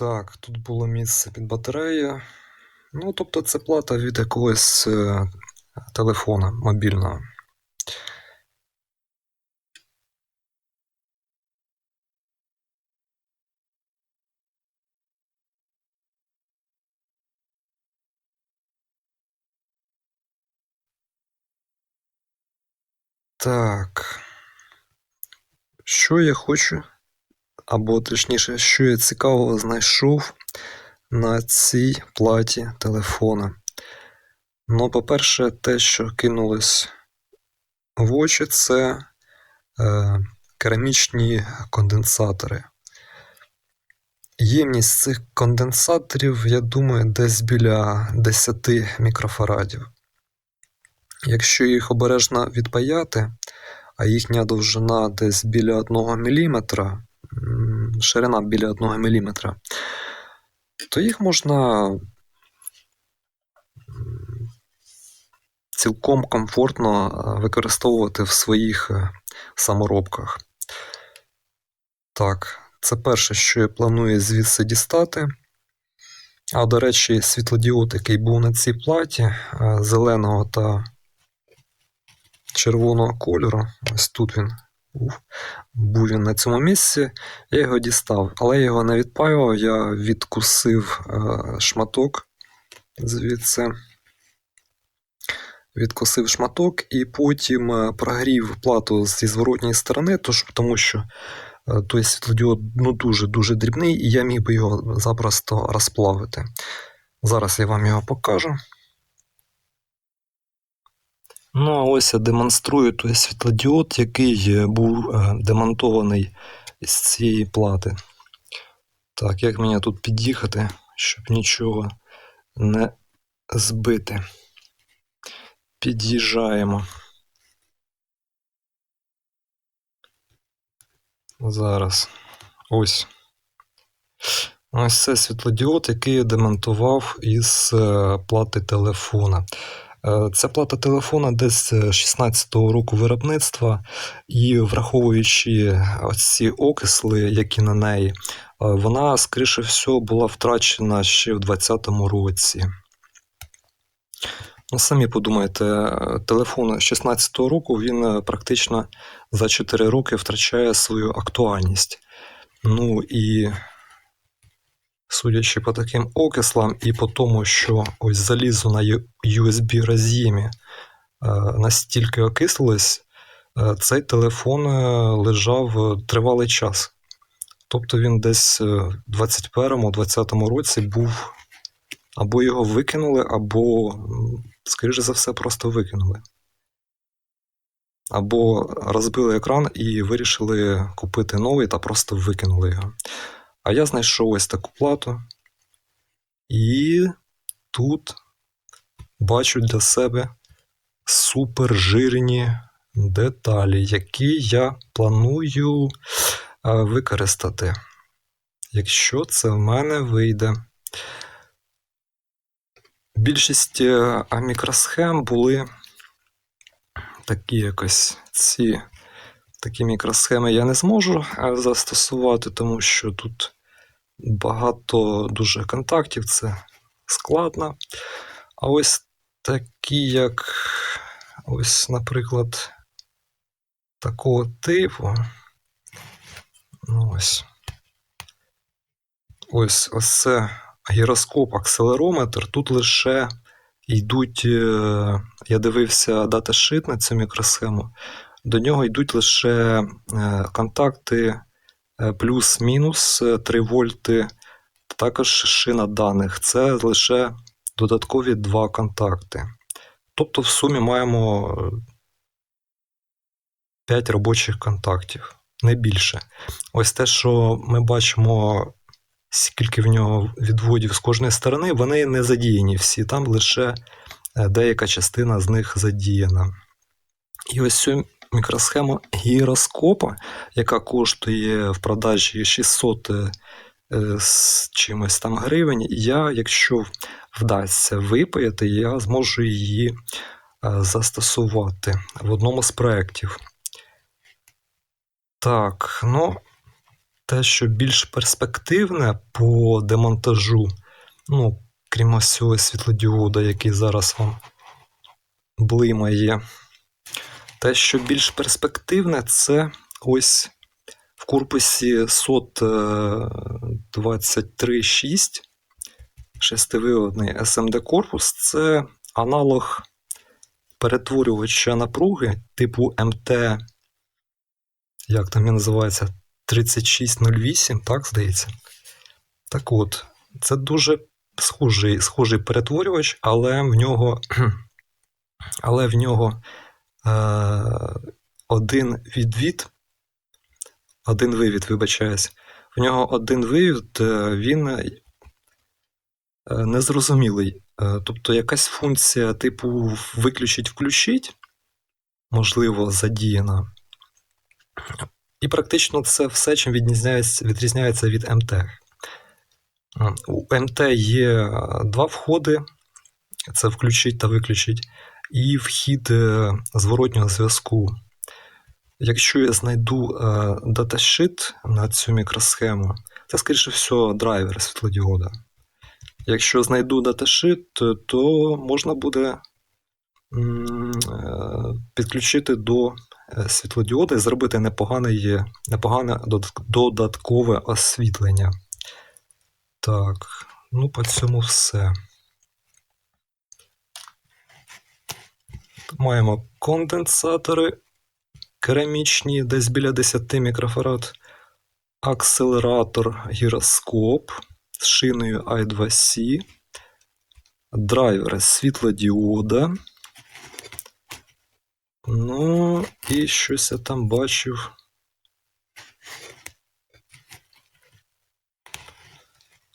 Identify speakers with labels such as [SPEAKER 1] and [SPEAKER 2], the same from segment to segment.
[SPEAKER 1] Так, тут було місце під батарею. Ну, тобто це плата від якогось е, телефона мобільного. Так. Що я хочу, або точніше, що я цікавого знайшов на цій платі телефона. Ну, по-перше, те, що кинулось в очі, це е, керамічні конденсатори. Ємність цих конденсаторів, я думаю, десь біля 10 мікрофарадів. Якщо їх обережно відпаяти, а їхня довжина десь біля 1 мм, ширина біля 1 мм, то їх можна цілком комфортно е, використовувати в своїх е, саморобках. Так, це перше, що я планую звідси дістати. А, до речі, світлодіод, який був на цій платі, е, зеленого та червоного кольору, ось тут він був, був він на цьому місці, я його дістав, але я його не відпаював, я відкусив е, шматок звідси. Відкусив шматок і потім е, прогрів плату зі зворотньої сторони, тож, тому що е, той світлодіод ну, дуже-дуже дрібний, і я міг би його запросто розплавити. Зараз я вам його покажу. Ну, а ось я демонструю той світлодіод, який е, був е, демонтований з цієї плати. Так, як мені тут під'їхати, щоб нічого не збити. Під'їжджаємо. Зараз. Ось. Ось це світлодіод, який я демонтував із е, плати телефона. Е, Ця плата телефона десь 16-го року виробництва, і враховуючи ці окисли, які на неї, е, вона, скоріше всього, була втрачена ще в 20-му році. Ну, самі подумайте, е, телефон 16-го року він е, практично за 4 роки втрачає свою актуальність. Ну і судячи по таким окислам і по тому, що ось залізо на USB роз'ємі е, настільки окислилось, е, цей телефон е, лежав тривалий час. Тобто він десь в 21-20 році був або його викинули, або, скоріше за все, просто викинули. Або розбили екран і вирішили купити новий та просто викинули його. А я знайшов ось таку плату. І тут бачу для себе супер жирні деталі, які я планую е, використати. Якщо це в мене вийде. Більшість е, мікросхем були такі якось ці такі мікросхеми я не зможу е, застосувати, тому що тут багато дуже контактів, це складно. А ось такі, як ось, наприклад, такого типу. Ну, ось. Ось ось це гіроскоп, акселерометр. Тут лише йдуть, е, я дивився даташит на цю мікросхему. До нього йдуть лише е, контакти е, плюс-мінус е, 3 вольти, також шина даних. Це лише додаткові два контакти. Тобто, в сумі маємо 5 робочих контактів, не більше. Ось те, що ми бачимо, скільки в нього відводів з кожної сторони, вони не задіяні всі, там лише е, деяка частина з них задіяна. І ось цю мікросхему гіроскопа, яка коштує в продажі 600 е, з чимось там гривень, я, якщо вдасться випаяти, я зможу її е, застосувати в одному з проєктів. Так, ну, те, що більш перспективне по демонтажу, ну, крім ось цього світлодіода, який зараз вам блимає. Те, що більш перспективне, це ось в корпусі SOT 236 шестививодний SMD корпус це аналог перетворювача напруги типу МТ, як там він називається, 3608, так здається. Так от, це дуже схожий, схожий перетворювач, але в нього, але в нього один відвід, один вивід, вибачаюсь, в нього один вивід, е, він е, незрозумілий. Е, Тобто якась функція типу виключить-включить, можливо, задіяна. І практично це все, чим відрізняється, відрізняється від МТ. Е, У МТ є е, два входи: це включить та виключить, і вхід е, зворотнього зв'язку. Якщо я знайду е, даташит на цю мікросхему, це, скоріше всього, драйвер світлодіода. Якщо знайду даташит, то- можна буде е, підключити до світлодіода і зробити непогане, непогане додаткове освітлення. Так, ну по цьому все. Маємо конденсатори керамічні, десь біля 10 мікрофарад, акселератор гіроскоп з шиною i2C, драйвер світлодіода. Ну, і щось я там бачив.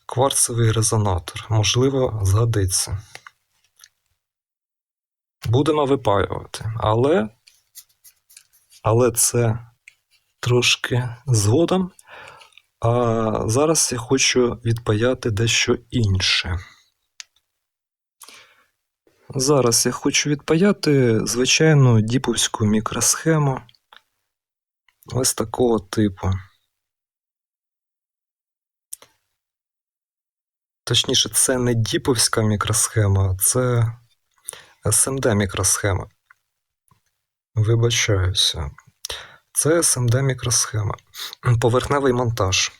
[SPEAKER 1] Кварцевий резонатор. Можливо, згодиться. Будемо випаювати. Але, але це трошки згодом. А зараз я хочу відпаяти дещо інше. Зараз я хочу відпаяти звичайну діповську мікросхему. Ось такого типу. Точніше, це не діповська мікросхема, це SMD мікросхема. Вибачаюся. Це SMD мікросхема. Поверхневий монтаж.